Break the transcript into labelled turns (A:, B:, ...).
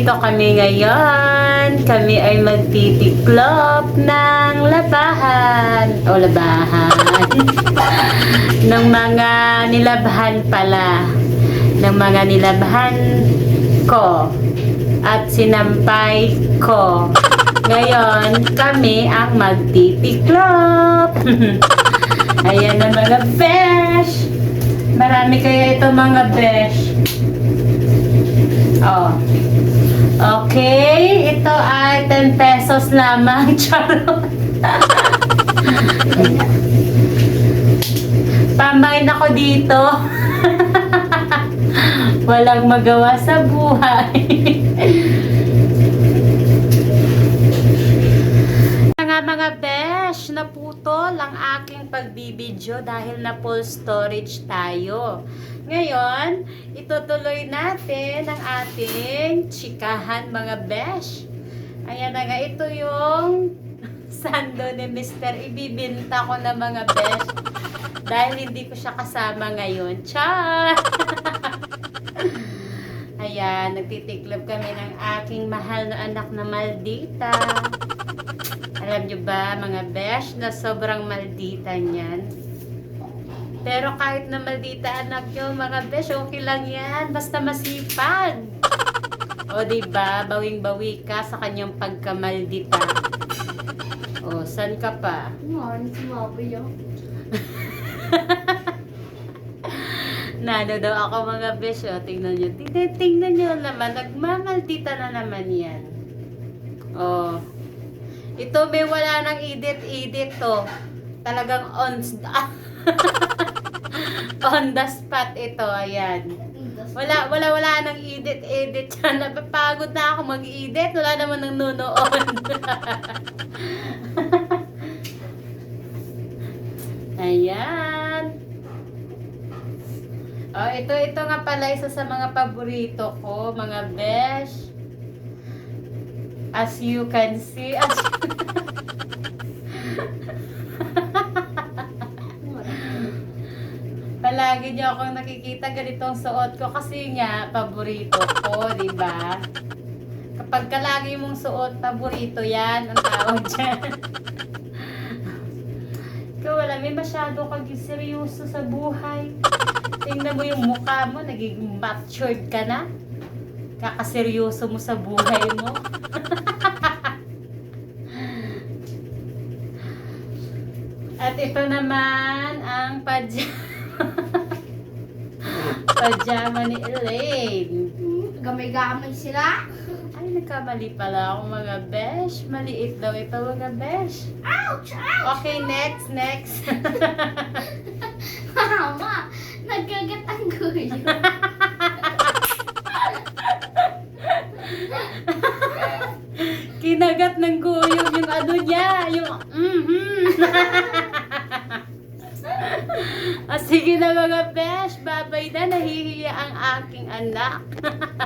A: Nandito kami ngayon. Kami ay magtitiklop ng labahan. O labahan. ng mga nilabhan pala. Ng mga nilabhan ko. At sinampay ko. Ngayon, kami ang magtitiklop. Ayan na mga besh. Marami kaya ito mga besh. Oh. Okay, ito ay 10 pesos lamang. Charot. Pambahin ako dito. Walang magawa sa buhay. nga mga besh, naputol ang aking pagbibidyo dahil na full storage tayo. Ngayon, itutuloy natin ang ating chikahan mga besh. Ayan na nga, ito yung sando ni Mr. Ibibinta ko na mga besh. Dahil hindi ko siya kasama ngayon. Char! Ayan, nagtitiklop kami ng aking mahal na anak na Maldita. Alam nyo ba, mga besh, na sobrang maldita niyan. Pero kahit na maldita anak nyo, mga besh, okay lang yan. Basta masipag. O, diba? Bawing-bawi ka sa kanyang pagkamaldita. O, san ka pa?
B: Ano, sumabi yun.
A: Nano daw ako mga besh, o. Tingnan nyo. Tingnan, tingnan nyo naman. Nagmamaldita na naman yan. O. Ito may wala nang edit-edit to. Talagang on on the spot ito, ayan. Wala, wala, wala nang edit-edit yan. Napapagod na ako mag-edit. Wala naman nang nunood. Ayan. Oh, ito, ito nga pala isa sa mga paborito ko, mga besh. As you can see, as Palagi niyo akong nakikita ganitong suot ko kasi nga paborito ko, 'di ba? Kapag kalagi mong suot, paborito 'yan ang tawag diyan. Ikaw wala, may masyado kang seryoso sa buhay. Tingnan mo yung mukha mo, nagiging matured ka na. Kakaseryoso mo sa buhay mo. At ito naman ang pajama. pajama ni Elaine.
B: Gamay-gamay sila.
A: Ay, nagkamali pala ako mga besh. Maliit daw ito mga besh.
B: Ouch! Ouch!
A: Okay, next, next.
B: Mama, nagkagat ang gulo.
A: Kinagat ng guyong yung ano niya, yung mhm. ah, sige na mga besh, babay na, nahihiya ang aking anak.